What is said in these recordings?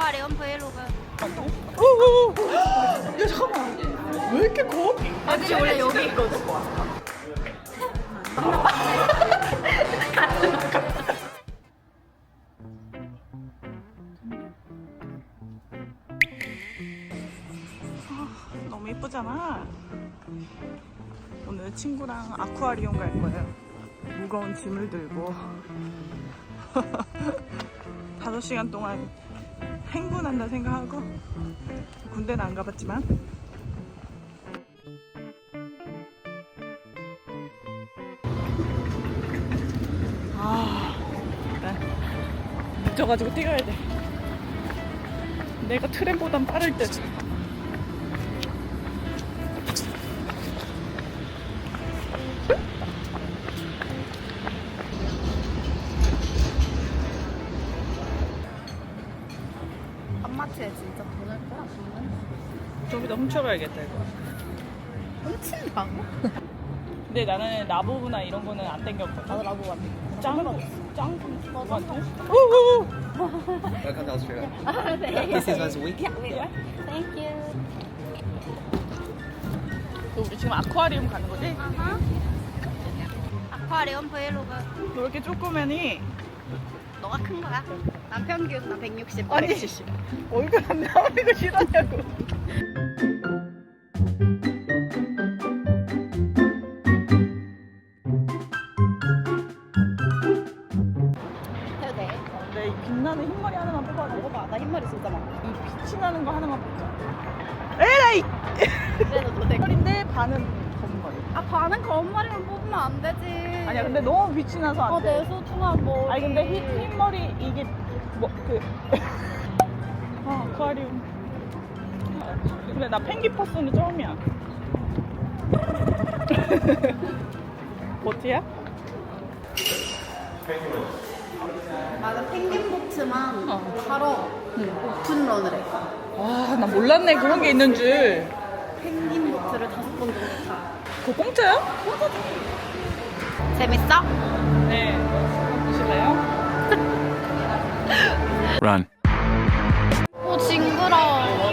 아쿠아리움 브이로그. 오오 야 잠깐만 왜 이렇게 커? 아들이 원래 여기 있거든. 너무 이쁘잖아 오늘 친구랑 아쿠아리움 갈 거예요 무거운 짐을 들고 5시간 동안 행군한다 생각하고 군대는 안 가봤지만. 아 일단 늦어가지고 뛰어야 돼. 내가 트램보단 빠를 듯 저기다 훔쳐가야겠다 이거 훔친다고? 근데 나는 라보브나 이런 거는 안 땡겼거든 나도 라보 왔네. 짱구 짱구 맞아. 오오오 Welcome to Australia. 아, 네. This is once a week. Thank you. 우리 지금 아쿠아리움 가는 거지? 아쿠아리움 브이로그. 너왜 이렇게 조그매니? 너가 큰 거야? 난 평균 나 160, 아니. 170. 얼굴 안 나오는 거 싫어하냐고 해도 돼. 내이 빛나는 흰머리 하나만 뽑아줘 먹어봐. 나 흰머리 진짜 많아. 이 빛이 나는 거 하나만 뽑자 에라이! 그래도 너내 머리인데 반은 머리 아 반은 검은 머리만 뽑으면 안 되지. 아니야 근데 너무 빛이 나서 어, 안돼 내 소중한 머리. 아니 근데 흰, 흰 머리 이게 뭐그 아, 아쿠아리움 근데 나 펭귄 퍼스는 처음이야 보트야? 맞아 펭귄 보트만 어. 타러 오픈런을 해. 와나 몰랐네 그런 게 있는 줄 펭귄 보트를 다섯 번 정도 타. 그거 공짜야? 재밌어? 네 보실래요? Run. 오 징그러워.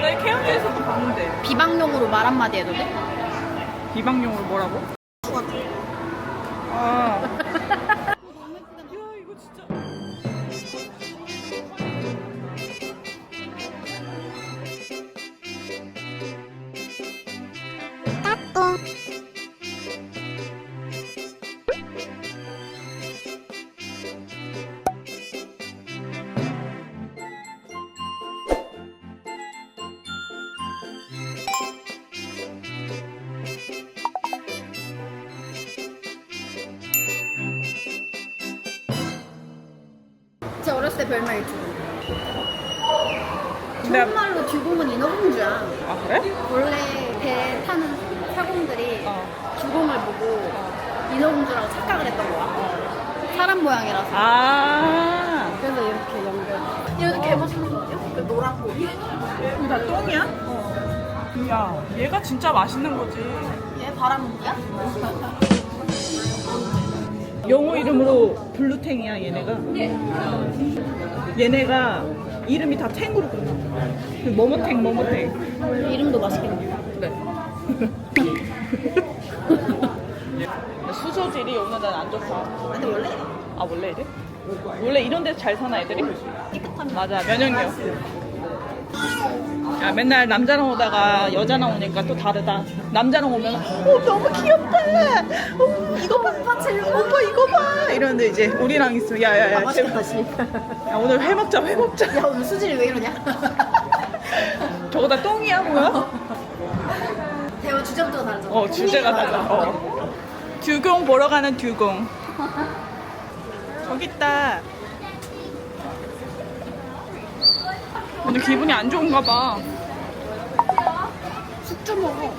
나 케어에서도 봤는데 비방용으로 말 한마디 해도 돼? 비방용으로 뭐라고? 아 야, 이거 진짜. 어렸을 때 별명이. 근데 정말로 듀공은 인어공주야. 아 그래? 원래 배 타는 사공들이 어. 듀공을 보고 인어공주라고 착각을 했던 거야. 사람 모양이라서. 아 그래서 이렇게 연결. 얘도 개 맛있는 거 같아요? 그 노란 고기. 이거 다 똥이야? 어. 야 얘가 진짜 맛있는 거지. 얘 바람이야? 영어 이름으로 블루탱이야 얘네가. 얘네가 이름이 다 탱으로 끝나. 그 머머탱 머머탱. 이름도 맛있겠네. 그래. 수소질이 오늘 난 안 좋다. 근데 원래 아 원래 이래? 원래 이런 데서 잘 사나 애들이? 깨끗한 맞아 면역력. 야 맨날 남자랑 오다가 여자랑 오니까 또 다르다. 남자랑 오면 어 너무 귀엽다. 어, 이거 봐. 오빠 제일 오빠 이거 봐. 이러는데 이제 우리랑 있으면 야야야. 맛있겠다, 씨. 야 오늘 회 먹자 회 먹자. 야, 오늘 수질이 왜 이러냐? 저거 다 똥이야 뭐야? 대화 주제부터가 다르잖아. 어 주제가 달라. 어. 듀공 보러 가는 듀공. 저기 있다. 오늘 기분이 안 좋은가 봐. 숙주 먹어.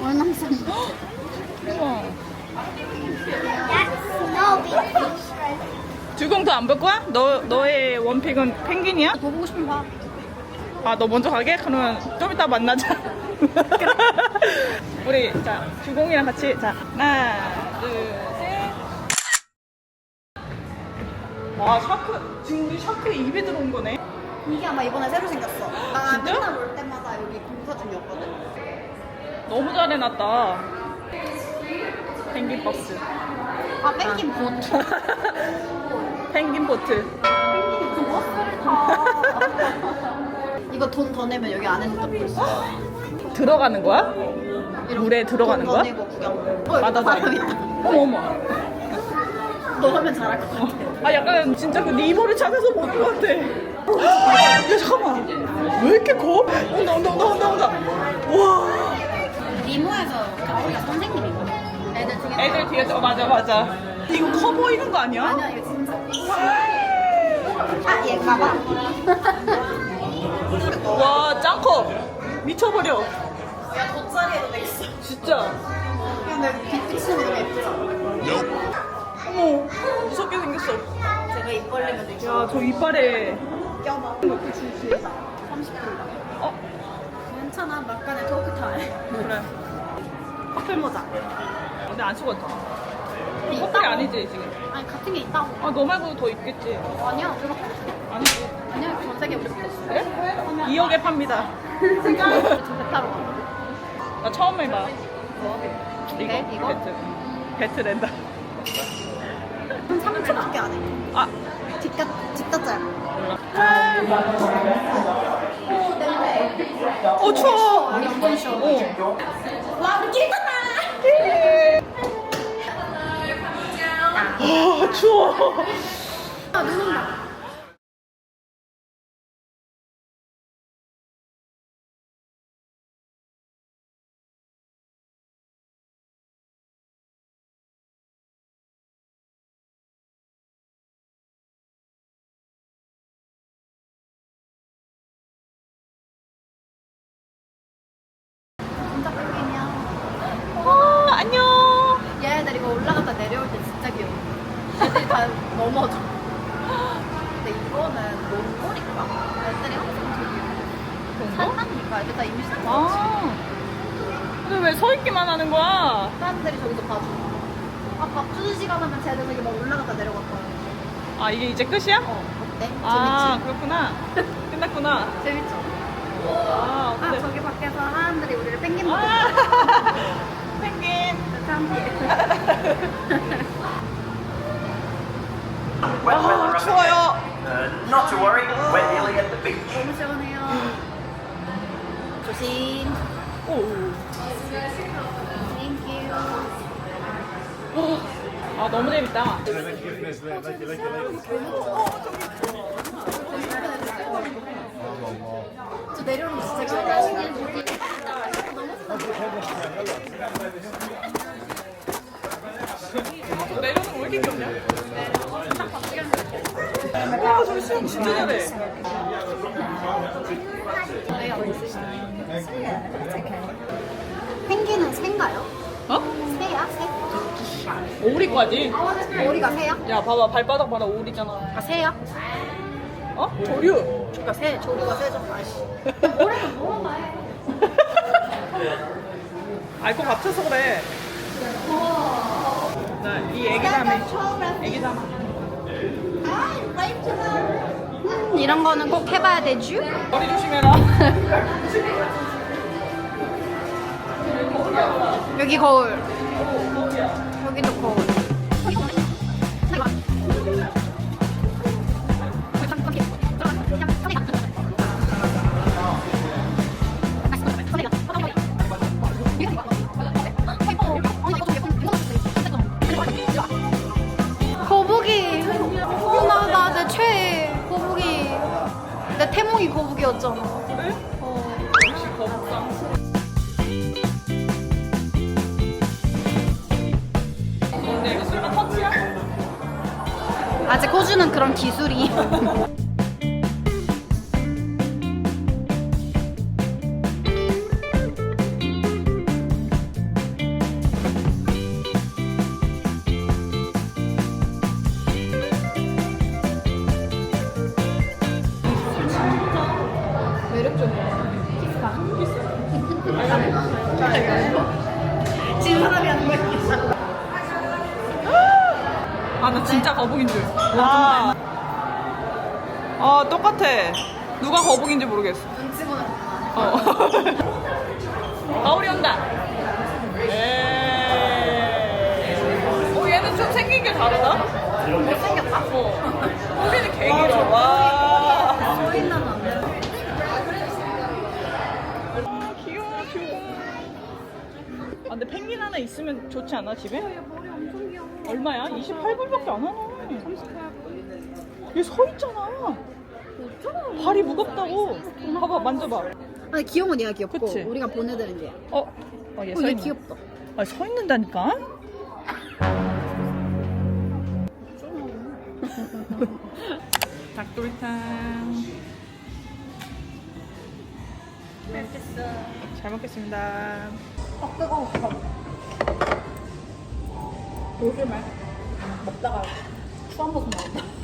월남쌈. 우와. 듀공 더안볼 거야? 너 너의 원픽은 펭귄이야? 더 보고 싶으면 봐. 아 너 먼저 가게? 그러면 좀 이따 만나자. 우리 자 듀공이랑 같이 자 하나 둘 셋. 와 샤크 지금 우리 샤크에 입에 들어온 거네. 이게 아마 이번에 새로 생겼어. 나 진짜? 맨날 올 때마다 여기 공사 중이었거든. 너무 잘 해놨다. 펭귄 버스. 아 뺑긴 본. 펭귄 보트. 무슨 버스를 타. 이거 돈 더 내면 여기 안에서 또 있어. 들어가는 거야? 물에 들어가는 돈 거야? 더 내고 구경. 어, 여기 바다 사람 다리. 있다. 어머 어머. 너 하면 잘할 것 같아. 아 약간 진짜 그 니모를 찾아서 보는 것 같아. 야 잠깐만. 왜 이렇게 커? 온다 온다 온다 온다 온다. 와. 리모에서 우리가 선생님이거든. 애들 중에. 애들 뒤에 어 맞아 맞아. 이거 커 보이는 거 아니야? 아니야 이거 진짜. 아 얘가 봐. 와 짱커. 미쳐버려. 야 돗자리에도 돼 있어. 진짜. 근데 빛비치는 거 예쁘잖아. 어머 무섭게 생겼어. 제가 입 벌리면 되게 야저 이빨에. 껴봐. 그 주주에다 30분. 어 괜찮아 막간에 토크 타임. 그래. 커플 모자. 근데 안 쓰고. 근데 커플이. 아니지 지금. 아니 같은 게 있다고. 아너 말고 더 있겠지. 아니야 없어. 아니지. 아니야 전 세계 우리밖에 없어. 그래? 2억에 팝니다. 지금 배 타러 가. 나 처음 해봐. 뭐? 이거 네, 이거? 배트. 배트 랜다. 한 3초밖에 안 해. 아 뒷다 뒷다 짤. 어 추워. 완전 시원. 어. 와 길었다. 아 추워. 아 눈 온다. 넘어져. 근데 이거는 몽골인가? 애들이 항상 저기 산다니까 애들 다 임신. 아. 근데 왜 서 있기만 하는 거야? 사람들이 저기서 봐줘. 아밥 주는 시간 하면 쟤들 저기 막 올라갔다 거야. 아 이게 이제 끝이야? 어 어때? 아 그렇구나. 끝났구나. 재밌지? 재밌죠? 아 아? 저기 밖에서 사람들이 우리를 보고 아 펭귄. 사람들이 아 up 추워요. Uh, not to worry, we're nearly at the beach. 너무 시원해요. 조심. 오. 땡큐. 아 너무 재밌다. 저 내려오는 거 진짜 귀여워. 내려는 왜 이렇게 귀엽냐? 아 저기 수영 진짜 잘해. 펭귄은 새인가요? 어? 새야? 새? 오리까지. 머리가 새야? 야 봐봐 발바닥 봐라 오리잖아. 아 새야? 어? 조류. 그러니까 새 조류가 새죠. 아씨. 알것 같아서 그래. 나 이 애기 담에 애기 담아. 음, 이런 거는 꼭 해봐야 되지? 머리 조심해라. 여기 거울. 여기도 거울. 기술이. 아 똑같아. 누가 거북인지 모르겠어. 눈치 보는 거. 어. 가오리 온다. 에이. 어 얘는 좀 생긴 게 다르다. 못생겼다? 어. 우리는. 저희는 안 돼. 아 귀여워 귀여워. 아 근데 펭귄 하나 있으면 좋지 않아 집에? 머리 엄청 귀여워. 얼마야? 28불밖에 안 하네. 38불. 얘 서 있잖아. 발이 무겁다고. 봐봐 만져봐. 아니 귀여운 얘가 귀엽고 그치? 우리가 보내드린 게. 어? 어, 얘 어, 서 얘 있네. 귀엽다. 아, 서 있는다니까? 닭도리탕. 잘 먹겠습니다. 아 뜨거워. 조심해. 먹다가 추한 버섯 나온다.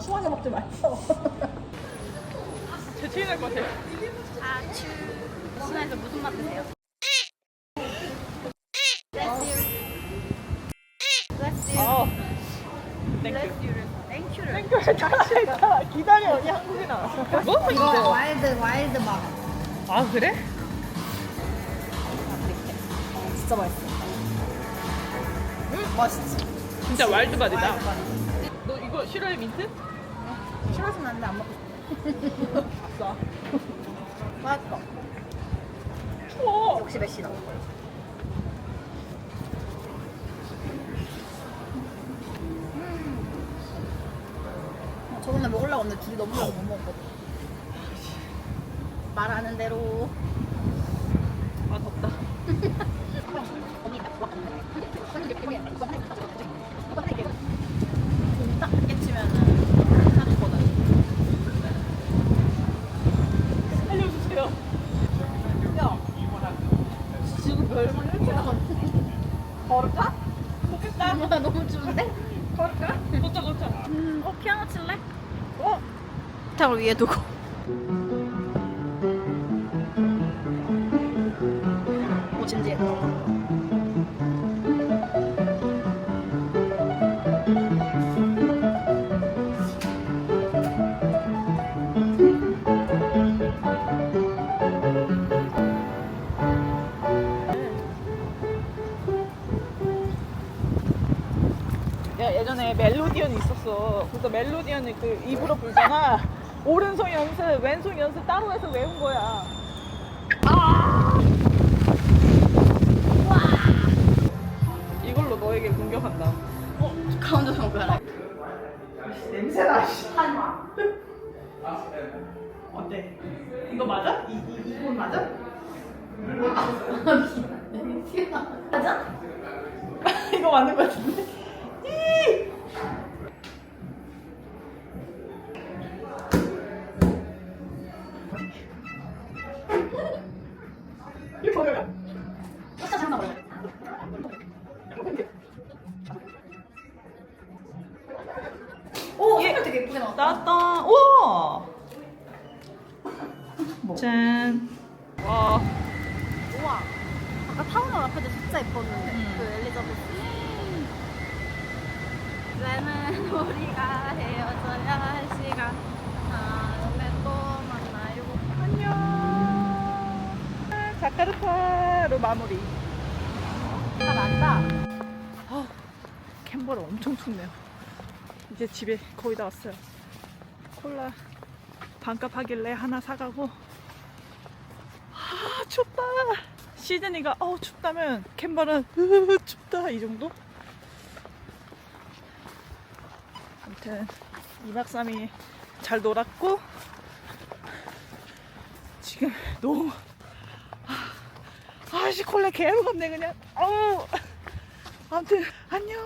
추하게 먹지 말어. 제 체인 할것 같아. 아추. 신화에서 무슨 맛 드세요? Bless you. Bless you. 어. 땡큐. Bless you를. 땡큐를. 땡큐. 다시 했다. 기다려. 언니 한국에 나왔어. 뭐? 이거 이거. 와일드 와일드 맛. 아, 그래? 진짜 맛있어. 응? 맛있지. 진짜 와일드바디다. 와일드. 너 이거 싫어해, 민트? 싫어서는 안돼 안 먹고. 아싸. 맛있어. 추워. 역시 메시다. 음. 저번에 먹으려고 했는데 둘이 너무 먹고 못 먹었거든. 말하는 대로. 아, 덥다. 딱 깨치면은 괜찮거든. 살려주세요. 야, 지금 별만 일찍 나갔는데. 걸을까? 좋겠다. 나 너무 추운데? 걸을까? 걷자, 걷자. 음, 어, 피아노 칠래? 어? 기타를 위에 두고. 오, 진지해. 야, 예전에 멜로디언이 있었어. 그래서 멜로디언을 그 입으로 불잖아. 오른손 연습, 왼손 연습 따로 해서 외운 거야. 아! 이걸로 너에게 공격한다. 어, 가운데 정가라. 냄새나. 어때? 이거 맞아? 이, 이, 이건 맞아? 맞아? 이거 맞는 거 같은데? 짠. 와. 우와. 아까 타운홀 앞에도 진짜 예뻤는데. 음. 그 엘리자베스. 이제는 우리가 헤어져야 할 시간. 다음에 또 만나요. 안녕. 자카르타로 마무리. 다 난다. 아, 캔버라 엄청 춥네요. 이제 집에 거의 다 왔어요. 콜라 반값 하길래 하나 사가고. 아, 춥다. 시드니가 어우 춥다면 캔버는 으 춥다 이 정도? 아무튼 2박 3일 잘 놀았고 지금 너무 아, 아씨 콜라 개무겁네 그냥 어우 아무튼 안녕